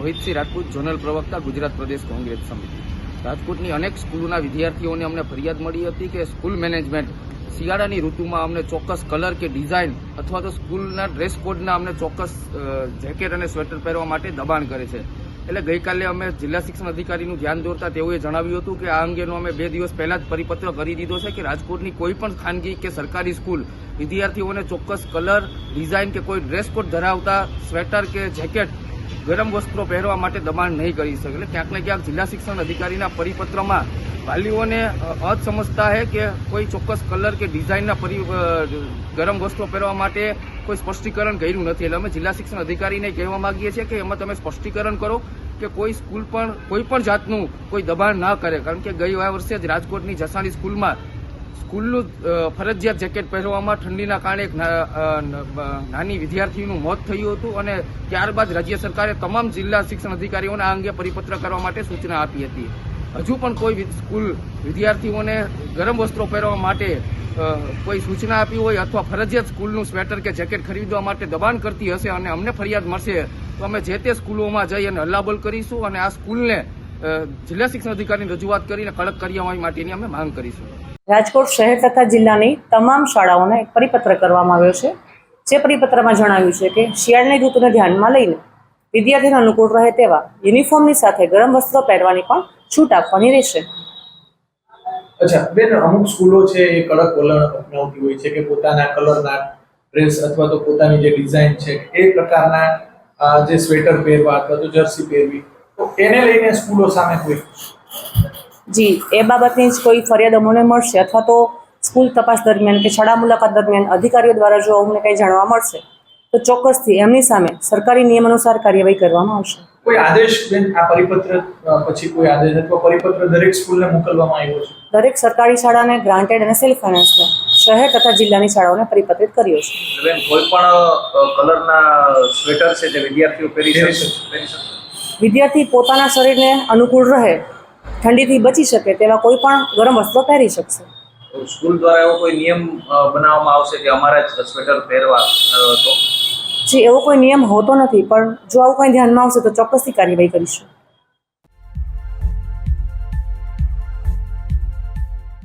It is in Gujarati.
રોહિતસિંહ રાજપૂત, ઝોનલ પ્રવક્તા, ગુજરાત પ્રદેશ કોંગ્રેસ સમિતિ. રાજકોટની અનેક સ્કૂલોના વિદ્યાર્થીઓને અમને ફરિયાદ મળી હતી કે સ્કૂલ મેનેજમેન્ટ શિયાળાની ઋતુમાં અમને ચોક્કસ કલર કે ડિઝાઇન અથવા તો સ્કૂલના ડ્રેસ કોડના અમને ચોક્કસ જેકેટ અને સ્વેટર પહેરવા માટે દબાણ કરે છે. એટલે ગઈકાલે અમે જિલ્લા શિક્ષણ અધિકારીનું ધ્યાન દોરતા તેઓએ જણાવ્યું હતું કે આ અંગેનો અમે બે દિવસ પહેલા જ પરિપત્ર કરી દીધો છે કે રાજકોટની કોઈ પણ ખાનગી કે સરકારી સ્કૂલ વિદ્યાર્થીઓને ચોક્કસ કલર, ડિઝાઇન કે કોઈ ડ્રેસ કોડ ધરાવતા સ્વેટર કે જેકેટ ગરમ વસ્ત્રો પહેરવા માટે દબાણ નહીં કરી શકે. એટલે ક્યાંક ને ક્યાંક જિલ્લા શિક્ષણ અધિકારીના પરિપત્રમાં વાલીઓને અજ સમજતા હે કે કોઈ ચોક્કસ કલર કે ડિઝાઇનના પરિ ગરમ વસ્ત્રો પહેરવા માટે કોઈ સ્પષ્ટીકરણ કર્યું નથી. એટલે અમે જિલ્લા શિક્ષણ અધિકારીને કહેવા માંગીએ છીએ કે એમાં તમે સ્પષ્ટીકરણ કરો કે કોઈ સ્કૂલ પણ, કોઈ પણ જાતનું કોઈ દબાણ ના કરે. કારણ કે ગઈ વર્ષે જ રાજકોટની જસાણી સ્કૂલમાં સ્કૂલનું ફરજિયાત જેકેટ પહેરવામાં ઠંડીના કારણે એક નાની વિદ્યાર્થીનું મોત થયું હતું અને ત્યારબાદ રાજ્ય સરકારે તમામ જિલ્લા શિક્ષણ અધિકારીઓને આ અંગે પરિપત્ર કરવા માટે સૂચના આપી હતી. હજુ પણ કોઈ સ્કૂલ વિદ્યાર્થીઓને ગરમ વસ્ત્રો પહેરવા માટે કોઈ સૂચના આપી હોય અથવા ફરજિયાત સ્કૂલનું સ્વેટર કે જેકેટ ખરીદવા માટે દબાણ કરતી હશે અને અમને ફરિયાદ મળશે, તો અમે જે તે સ્કૂલોમાં જઈ અને હલ્લાબોલ કરીશું અને આ સ્કૂલને જિલ્લા શિક્ષણ અધિકારીની રજૂઆત કરીને કડક કાર્યવાહી માટેની અમે માંગ કરીશું. રાજકોટ શહેર તથા જિલ્લાની તમામ શાળાઓને એક પરિપત્ર કરવામાં આવ્યો છે. જે પરિપત્રમાં જણાવ્યું છે કે શિયાળની ઋતુને ધ્યાનમાં લઈને વિદ્યાર્થીને અનુકૂળ રહે તેવા યુનિફોર્મની સાથે ગરમ વસ્ત્રો પહેરવાની પણ છૂટ આપવાની રહેશે. અચ્છા, બેન, અમુક સ્કૂલો છે એ કડક વલણ અપનાવતી હોય છે કે પોતાના કલરના ડ્રેસ અથવા તો પોતાની જે ડિઝાઇન છે એ પ્રકારના જે સ્વેટર પહેરવા અથવા તો જર્સી પહેરવી. તો એને લઈને સ્કૂલો સામે કોઈ જી એ બાબતની જ કોઈ ફરિયાદ અમને મળશે અથવા તો સ્કૂલ તપાસ દરમિયાન કે શાળા મુલાકાત દરમિયાન અધિકારીઓ દ્વારા જો અમને કંઈ જાણવા મળશે તો ચોક્કસથી એમની સામે સરકારી નિયમ અનુસાર કાર્યવાહી કરવામાં આવશે. કોઈ આદેશ બેન આ પરિપત્ર પછી કોઈ આદેશ અથવા પરિપત્ર દરેક સ્કૂલને મોકલવામાં આવ્યો છે? દરેક સરકારી શાળાને ગ્રાન્ટેડ અને સેલ્ફ ફાઇનાન્સને શહેર તથા જિલ્લાની શાળાઓને પરિપત્રિત કર્યો છે. બેન કોઈ પણ કલરના સ્વેટર છે જે વિદ્યાર્થીઓ. પહેરી શકે. વિદ્યાર્થી પોતાના શરીરને અનુકૂળ રહે ઠંડીથી બચી શકે તેવા કોઈ પણ ગરમ વસ્ત્રો પહેરી શકશે. સ્કૂલ દ્વારા એવો કોઈ નિયમ બનાવવામાં આવશે કે અમારા જ સ્વેટર પહેરવા તો? જે એવો કોઈ નિયમ હોતો નથી પણ જો આવું કંઈ ધ્યાનમાં આવશે તો ચોક્કસથી કાર્યવાહી કરીશું.